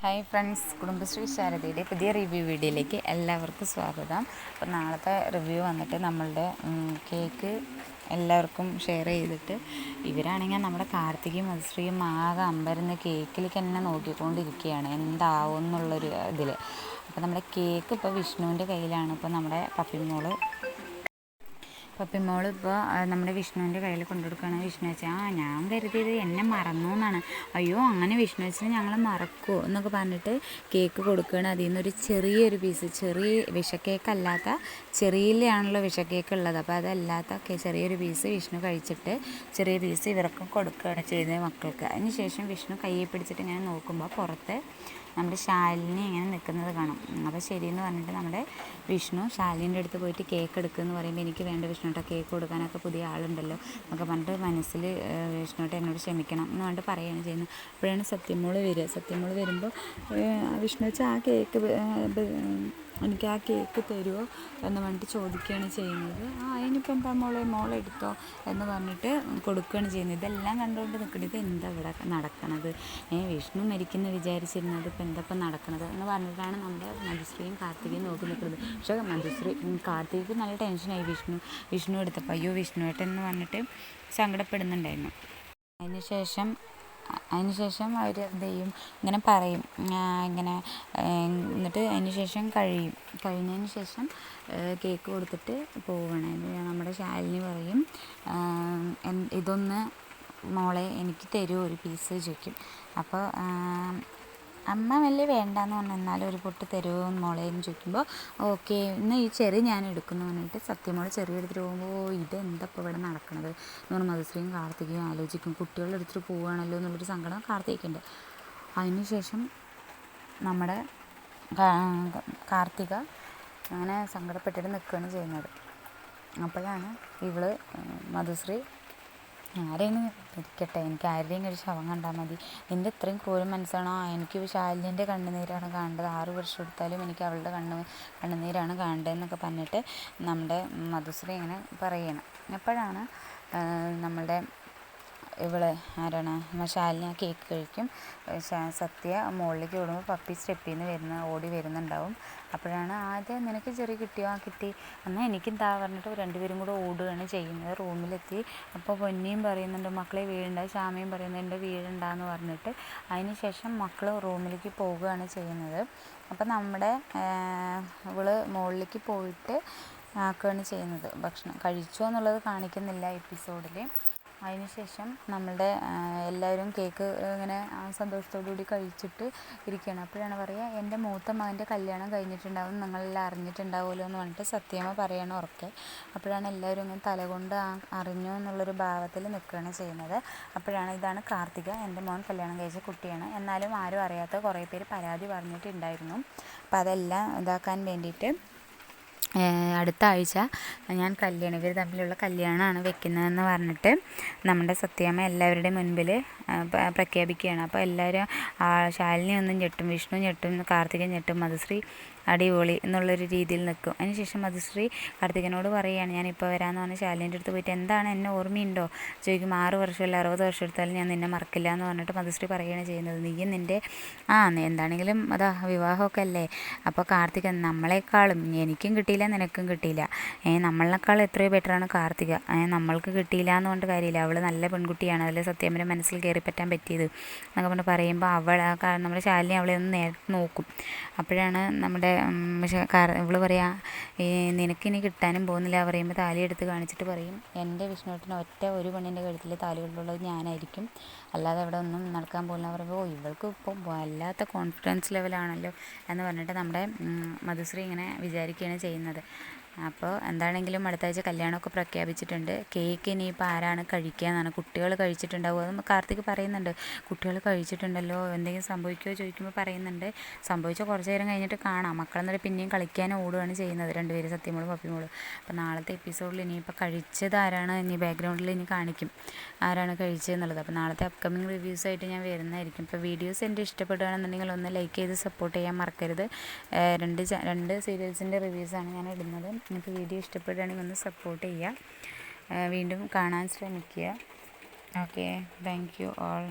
Hi friends Kudumbashree ശാരദയുടെ പുതിയ review വീഡിയോയിലേക്ക് എല്ലാവർക്കും സ്വാഗതം. അപ്പോൾ നാളത്തെ റിവ്യൂ വന്നിട്ട് നമ്മളുടെ കേക്ക് എല്ലാവർക്കും ഷെയർ ചെയ്തിട്ട് ഇവരാണെങ്കിൽ നമ്മുടെ കാർത്തികയും മധുശ്രീയും ആകെ അമ്പരുന്ന കേക്കിലേക്ക് തന്നെ നോക്കിക്കൊണ്ടിരിക്കുകയാണ്. എന്താവും എന്നുള്ളൊരു ഇതിൽ അപ്പോൾ നമ്മുടെ കേക്ക് ഇപ്പോൾ വിഷ്ണുവിന്റെ കയ്യിലാണ്. ഇപ്പോൾ നമ്മുടെ പപ്പിമോൾ പപ്പിമോൾ ഇപ്പോൾ നമ്മുടെ വിഷ്ണുവിന്റെ കയ്യിൽ കൊണ്ടുകൊടുക്കുകയാണ്. വിഷ്ണു വെച്ചാൽ ആ ഞാൻ കരുതിയത് എന്നെ മറന്നു എന്നാണ്. അയ്യോ അങ്ങനെ വിഷ്ണു വെച്ചാൽ ഞങ്ങൾ മറക്കുമോ എന്നൊക്കെ പറഞ്ഞിട്ട് കേക്ക് കൊടുക്കുകയാണ്. അതിൽ നിന്നൊരു ചെറിയൊരു പീസ് ചെറിയ വിഷക്കേക്കല്ലാത്ത ചെറിയിലാണല്ലോ വിഷക്കേക്ക് ഉള്ളത്. അപ്പോൾ അതല്ലാത്ത ചെറിയൊരു പീസ് വിഷ്ണു കഴിച്ചിട്ട് ചെറിയ പീസ് ഇവർക്ക് കൊടുക്കുകയാണ് ചെയ്തത് മക്കൾക്ക്. അതിന് ശേഷം വിഷ്ണു കയ്യിൽ പിടിച്ചിട്ട് ഇങ്ങനെ നോക്കുമ്പോൾ പുറത്ത് നമ്മുടെ ശാലിനി ഇങ്ങനെ നിൽക്കുന്നത് കാണാം. അപ്പോൾ ശരിയെന്ന് പറഞ്ഞിട്ട് നമ്മുടെ വിഷ്ണു ശാലിന്റെ അടുത്ത് പോയിട്ട് കേക്ക് എടുക്കുമെന്ന് പറയുമ്പോൾ എനിക്ക് വേണ്ട വിഷ്ണുട്ട കേക്ക് കൊടുക്കാനൊക്കെ പുതിയ ആളുണ്ടല്ലോ എന്നൊക്കെ പറഞ്ഞിട്ട് മനസ്സിൽ വിഷ്ണുട്ട എന്നോട് ക്ഷമിക്കണം എന്ന് പറഞ്ഞിട്ട് പറയുകയാണ് ചെയ്യുന്നത്. അപ്പോഴാണ് സത്യമോൾ വരിക. സത്യമോൾ വരുമ്പോൾ വിഷ്ണു വെച്ചാൽ ആ കേക്ക് എനിക്ക് ആ കേക്ക് തരുമോ എന്ന് പറഞ്ഞിട്ട് ചോദിക്കുകയാണ് ചെയ്യുന്നത്. ആ അതിനിപ്പോൾ എന്താ മോളെ എടുത്തോ എന്ന് പറഞ്ഞിട്ട് കൊടുക്കുകയാണ് ചെയ്യുന്നത്. ഇതെല്ലാം കണ്ടുകൊണ്ട് നിൽക്കുന്നത് ഇത് എന്താ ഇവിടെ നടക്കണത്? ഏ വിഷ്ണു മരിക്കുന്ന വിചാരിച്ചിരുന്നത് ഇപ്പം എന്താ ഇപ്പം നടക്കണത് എന്ന് പറഞ്ഞിട്ടാണ് നമ്മുടെ മധുശ്രീയും കാർത്തികയും നോക്കി നിൽക്കുന്നത്. പക്ഷേ മധുശ്രീ കാർത്തികയ്ക്ക് നല്ല ടെൻഷനായി വിഷ്ണു വിഷ്ണു എടുത്തപ്പോൾ. അയ്യോ വിഷ്ണുവേട്ടൻ എന്ന് പറഞ്ഞിട്ട് സങ്കടപ്പെടുന്നുണ്ടായിരുന്നു. അതിന് ശേഷം അതിന് ശേഷം അവർ എന്ത് ചെയ്യും? ഇങ്ങനെ പറയും. ഇങ്ങനെ എന്നിട്ട് അതിന് ശേഷം കഴിയും. കഴിഞ്ഞതിന് ശേഷം കേക്ക് കൊടുത്തിട്ട് പോവുകയാണ്. നമ്മുടെ ശാലിനി പറയും ഇതൊന്ന് മോളെ എനിക്ക് തരുമോ ഒരു പീസ് ചോദിക്കും അപ്പോൾ അമ്മ വലിയ വേണ്ടാന്ന് പറഞ്ഞു. എന്നാലും ഒരു പൊട്ട് തരുമോ എന്ന് ചോദിക്കുമ്പോൾ ഓക്കെ ഇന്ന് ഈ ചെറിയ ഞാൻ എടുക്കുന്നു പറഞ്ഞിട്ട് സത്യമോളെ ചെറിയ എടുത്തിട്ട് പോകുമ്പോൾ ഇതെന്താ ഇപ്പോൾ ഇവിടെ നടക്കണത്? എന്ന് പറഞ്ഞാൽ മധുശ്രീയും കാർത്തികയും ആലോചിക്കും. കുട്ടികളുടെ എടുത്തിട്ട് പോവുകയാണല്ലോ എന്നുള്ളൊരു സങ്കടം കാർത്തികയ്ക്കുണ്ട്. അതിനുശേഷം നമ്മുടെ കാർത്തിക അങ്ങനെ സങ്കടപ്പെട്ടിട്ട് നിൽക്കുകയാണ് ചെയ്യുന്നത്. അപ്പോഴാണ് ഇവൾ മധുശ്രീ ആരെയും ഇരിക്കട്ടെ? എനിക്ക് ആരുടെയും ഒരു ശവം കണ്ടാൽ മതി. നിന്റെ ഇത്രയും ക്രൂരം മനസ്സാണോ? എനിക്ക് ശാലിന്റെ കണ്ണുനീരാണ് കാണേണ്ടത്. ആറ് വർഷം എടുത്താലും എനിക്ക് അവളുടെ കണ്ണ് കണ്ണുനീരാണ് കാണേണ്ടതെന്നൊക്കെ പറഞ്ഞിട്ട് നമ്മുടെ മധുശ്രീ ഇങ്ങനെ പറയണം. എപ്പോഴാണ് നമ്മളുടെ ഇവൾ ആരാണ്? ശാലിനി ആ കേക്ക് കഴിക്കും. സത്യ മുകളിലേക്ക് ഓടുമ്പോൾ പപ്പി സ്റ്റെപ്പിൽ നിന്ന് വരുന്ന ഓടി വരുന്നുണ്ടാവും. അപ്പോഴാണ് ആദ്യം നിനക്ക് ചെറിയ കിട്ടിയോ? ആ കിട്ടി. എന്നാൽ എനിക്കും താ പറഞ്ഞിട്ട് രണ്ടുപേരും കൂടെ ഓടുകയാണ് ചെയ്യുന്നത്. റൂമിലെത്തി. അപ്പോൾ പൊന്നിയും പറയുന്നുണ്ട് മക്കളെ വീഴണ്ട. ശ്യാമയും പറയുന്നുണ്ട് വീഴണ്ടെന്ന് പറഞ്ഞിട്ട്. അതിന് ശേഷം മക്കൾ റൂമിലേക്ക് പോവുകയാണ് ചെയ്യുന്നത്. അപ്പോൾ നമ്മുടെ ഇവൾ മുകളിലേക്ക് പോയിട്ട് ആക്കുകയാണ് ചെയ്യുന്നത്. ഭക്ഷണം കഴിച്ചോ എന്നുള്ളത് കാണിക്കുന്നില്ല എപ്പിസോഡിൽ അതിനുശേഷം നമ്മളുടെ എല്ലാവരും കേക്ക് ഇങ്ങനെ സന്തോഷത്തോടു കൂടി കഴിച്ചിട്ട് ഇരിക്കുകയാണ്. അപ്പോഴാണ് പറയുക എന്റെ മൂത്ത മകന്റെ കല്യാണം കഴിഞ്ഞിട്ടുണ്ടാവും നിങ്ങളെല്ലാം അറിഞ്ഞിട്ടുണ്ടാവുമല്ലോ എന്ന് പറഞ്ഞിട്ട് സത്യമ്മ പറയണം ഉറക്കെ. അപ്പോഴാണ് എല്ലാവരും ഇങ്ങനെ തലകൊണ്ട് അറിഞ്ഞു എന്നുള്ളൊരു ഭാവത്തിൽ നിൽക്കുകയാണ് ചെയ്യുന്നത്. അപ്പോഴാണ് ഇതാണ് കാർത്തിക എന്റെ മോൻ കല്യാണം കഴിച്ച കുട്ടിയാണ്. എന്നാലും ആരും അറിയാത്ത കുറേ പേര് പരാതി പറഞ്ഞിട്ടുണ്ടായിരുന്നു. അപ്പോൾ അതെല്ലാം ഇതാക്കാൻ വേണ്ടിയിട്ട് അടുത്ത ആഴ്ച ഞാൻ കല്യാണം ഇവർ തമ്മിലുള്ള കല്യാണമാണ് വെക്കുന്നതെന്ന് പറഞ്ഞിട്ട് നമ്മുടെ സത്യാമ്മ എല്ലാവരുടെയും മുൻപിൽ പ്രഖ്യാപിക്കുകയാണ്. അപ്പോൾ എല്ലാവരും ശാലിനി ഒന്നും ഞെട്ടും വിഷ്ണു ഞെട്ടും കാർത്തികൻ ഞെട്ടും മധുശ്രീ അടിപൊളി എന്നുള്ളൊരു രീതിയിൽ നിൽക്കും. അതിനുശേഷം മധുശ്രീ കാർത്തികനോട് പറയുകയാണ് ഞാനിപ്പോൾ വരാമെന്ന് പറഞ്ഞ ശാലിന്റെ അടുത്ത് പോയിട്ട് എന്താണ് എന്നെ ഓർമ്മയുണ്ടോ? ചോദിക്കും ആറ് വർഷമല്ല അറുപത് വർഷം എടുത്താലും ഞാൻ നിന്നെ മറക്കില്ല എന്ന് പറഞ്ഞിട്ട് മധുശ്രീ പറയുകയാണ് ചെയ്യുന്നത്. നീയും നിന്റെ ആ എന്താണെങ്കിലും അതാ വിവാഹമൊക്കെ അല്ലേ? അപ്പോൾ കാർത്തികൻ നമ്മളെക്കാളും എനിക്കും കിട്ടിയില്ല നിനക്കും കിട്ടിയില്ല. നമ്മളെക്കാൾ എത്രയോ ബെറ്ററാണ് കാർത്തിക. നമ്മൾക്ക് കിട്ടിയില്ല എന്ന് പറഞ്ഞിട്ട് കാര്യമില്ല. അവൾ നല്ല പെൺകുട്ടിയാണ്. അതിൽ സത്യമന്റെ മനസ്സിൽ കയറി പറ്റാൻ പറ്റിയത് എന്നൊക്കെ പറഞ്ഞ് പറയുമ്പോൾ അവൾ നമ്മുടെ ശാലിനി അവളെ ഒന്ന് നേരിട്ട് നോക്കും. അപ്പോഴാണ് നമ്മുടെ പക്ഷേ ഇവൾ പറയാ നിനക്കിനി കിട്ടാനും പോകുന്നില്ല. പറയുമ്പോൾ താലി എടുത്ത് കാണിച്ചിട്ട് പറയും എന്റെ വിഷ്ണുവേട്ടന് ഒറ്റ ഒരു പെണ്ണിന്റെ കഴുത്തിൽ താലികളുള്ളത് ഞാനായിരിക്കും. അല്ലാതെ അവിടെ ഒന്നും നടക്കാൻ പോകുന്ന പറയുമ്പോൾ ഇവൾക്ക് ഇപ്പം വല്ലാത്ത കോൺഫിഡൻസ് ലെവലാണല്ലോ എന്ന് പറഞ്ഞിട്ട് നമ്മുടെ മധുശ്രീ ഇങ്ങനെ വിചാരിക്കുകയാണ് ചെയ്യുന്നത്. അപ്പോൾ എന്താണെങ്കിലും അടുത്ത ആഴ്ച കല്യാണമൊക്കെ പ്രഖ്യാപിച്ചിട്ടുണ്ട്. കേക്ക് ഇനിയിപ്പോൾ ആരാണ് കഴിക്കുക എന്നാണ് കുട്ടികൾ കഴിച്ചിട്ടുണ്ടാവുക അത് കാർത്തിക് പറയുന്നുണ്ട്. കുട്ടികൾ കഴിച്ചിട്ടുണ്ടല്ലോ? എന്തെങ്കിലും സംഭവിക്കുമോ ചോദിക്കുമ്പോൾ പറയുന്നുണ്ട്. സംഭവിച്ച കുറച്ച് നേരം കഴിഞ്ഞിട്ട് കാണാം. മക്കളെന്നിട്ട് പിന്നെയും കളിക്കാൻ ഓടുകയാണ് ചെയ്യുന്നത്. രണ്ടുപേരും സത്യമോളും പപ്പിമോളും. അപ്പോൾ നാളത്തെ എപ്പിസോഡിൽ ഇനിയിപ്പോൾ കഴിച്ചത് ആരാണ്? ഇനി ബാക്ക്ഗ്രൗണ്ടിൽ ഇനി കാണിക്കും ആരാണ് കഴിച്ചതെന്നുള്ളത്. അപ്പോൾ നാളത്തെ അപ്കമിങ് റിവ്യൂസ് ആയിട്ട് ഞാൻ വരുന്നതായിരിക്കും. ഇപ്പോൾ വീഡിയോസ് എന്റെ ഇഷ്ടപ്പെടുകയാണെന്നുണ്ടെങ്കിൽ ഒന്ന് ലൈക്ക് ചെയ്ത് സപ്പോർട്ട് ചെയ്യാൻ മറക്കരുത്. രണ്ട് രണ്ട് സീരിയൽസിന്റെ റിവ്യൂസാണ് ഞാൻ ഇടുന്നത്. നിങ്ങൾക്ക് വീഡിയോ ഇഷ്ടപ്പെടുകയാണെങ്കിൽ ഒന്ന് സപ്പോർട്ട് ചെയ്യുക. വീണ്ടും കാണാൻ ശ്രമിക്കുക. Okay thank you all